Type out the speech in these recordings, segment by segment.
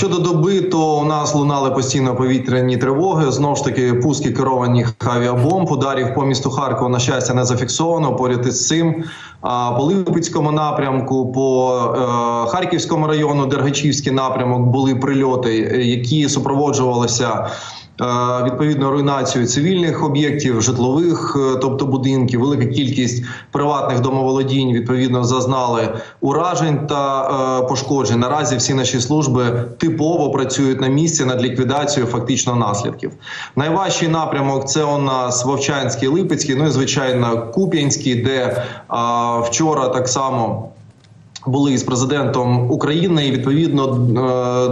Щодо доби, то у нас лунали постійно повітряні тривоги. Знов ж таки, пуски керованих авіабомб, ударів по місту Харкова, на щастя, не зафіксовано. Поряд із цим а по Липецькому напрямку, по е, Харківському району, Дергачівський напрямок були прильоти, які супроводжувалися. Е, Відповідно, руйнацією цивільних об'єктів, житлових, е, тобто будинків, велика кількість приватних домоволодінь відповідно зазнали уражень та е, пошкоджень. Наразі всі наші служби типово працюють на місці над ліквідацією фактично наслідків. Найважчий напрямок це у нас Вовчанський, Липецький, ну і звичайно Куп'янський, де вчора так само були із президентом України і відповідно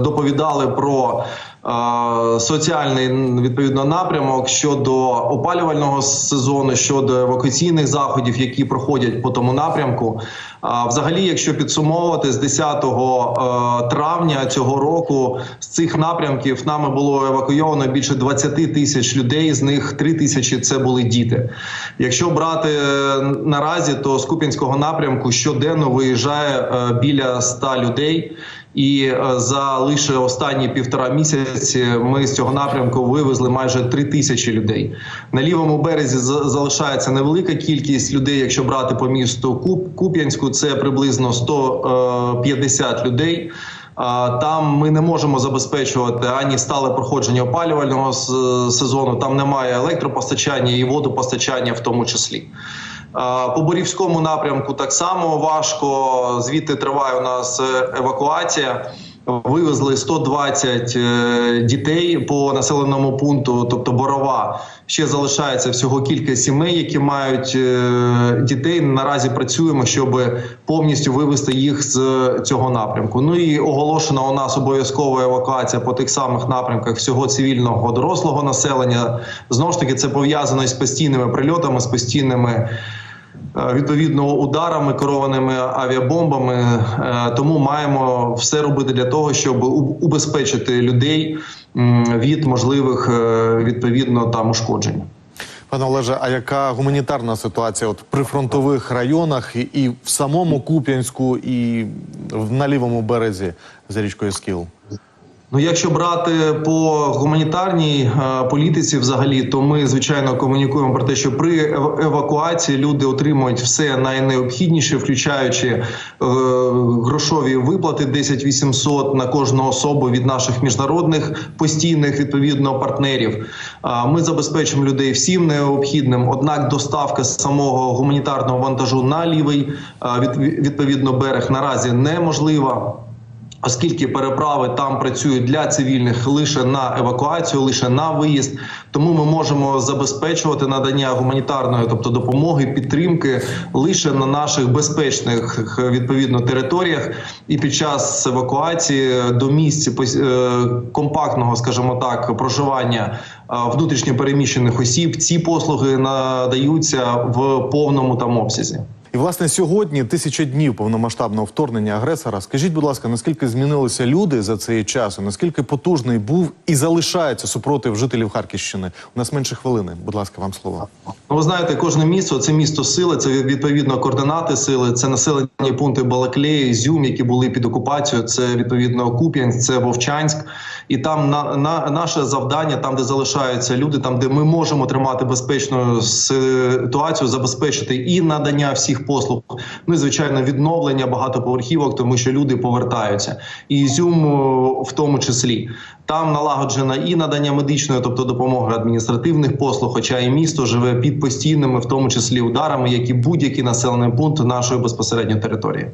доповідали про соціальний відповідно напрямок щодо опалювального сезону, щодо евакуаційних заходів, які проходять по тому напрямку. А взагалі, якщо підсумовувати з 10 е, травня цього року з цих напрямків нами було евакуйовано більше 20 тисяч людей. З них 3 тисячі це були діти. Якщо брати наразі, то з Куп'янського напрямку щоденно виїжджає е, біля 100 людей. І е, за лише останні півтора місяці ми з цього напрямку вивезли майже три тисячі людей. На лівому березі за- залишається невелика кількість людей. Якщо брати по місту Куп- Куп'янську, це приблизно 150 людей. Там ми не можемо забезпечувати ані стале проходження опалювального сезону. Там немає електропостачання і водопостачання, в тому числі. По Борівському напрямку так само важко. Звідти триває у нас е, евакуація. Вивезли 120 е, дітей по населеному пункту, тобто Борова. Ще залишається всього кілька сімей, які мають е, дітей. Наразі працюємо, щоб повністю вивести їх з цього напрямку. Ну і оголошена у нас обов'язкова евакуація по тих самих напрямках всього цивільного дорослого населення. Знову ж таки, це пов'язано із постійними прильотами, з постійними. Е, Відповідно, ударами керованими авіабомбами, Е, тому маємо все робити для того, щоб убезпечити людей від можливих е, відповідно там ушкоджень. Пане Олеже, а яка гуманітарна ситуація от в прифронтових районах і, і в самому Куп'янську, і на лівому березі за річкою Скіл? Ну, якщо брати по гуманітарній е, політиці, взагалі, то ми звичайно комунікуємо про те, що при евакуації люди отримують все найнеобхідніше, включаючи е, грошові виплати 10 800 на кожну особу від наших міжнародних постійних відповідно партнерів. Ми забезпечимо людей всім необхідним. Однак, доставка самого гуманітарного вантажу на лівий від- відповідно берег наразі неможлива. Оскільки переправи там працюють для цивільних лише на евакуацію, лише на виїзд, тому ми можемо забезпечувати надання гуманітарної, тобто допомоги, підтримки лише на наших безпечних відповідно територіях. І під час евакуації до місць е, компактного, скажімо так, проживання е, внутрішньо переміщених осіб ці послуги надаються в повному там обсязі. І власне сьогодні тисяча днів повномасштабного вторгнення агресора. Скажіть, будь ласка, наскільки змінилися люди за цей час? Наскільки потужний був і залишається супротив жителів Харківщини? У нас менше хвилини. Будь ласка, вам слово. Ну, ви знаєте, кожне місто це місто сили, це відповідно координати сили, це населені пункти Балаклеї, Зюм, які були під окупацією. Це відповідно Куп'янськ, це Вовчанськ. І там на, на наше завдання, там де залишаються люди, там де ми можемо тримати безпечну ситуацію, забезпечити і надання всіх послуг. Ну і звичайно відновлення багатоповерхівок, тому що люди повертаються, і Ізюм в тому числі. Там налагоджена і надання медичної, тобто допомоги адміністративних послуг, хоча і місто живе під постійними, в тому числі ударами, як і будь-які населений пункт нашої безпосередньо території.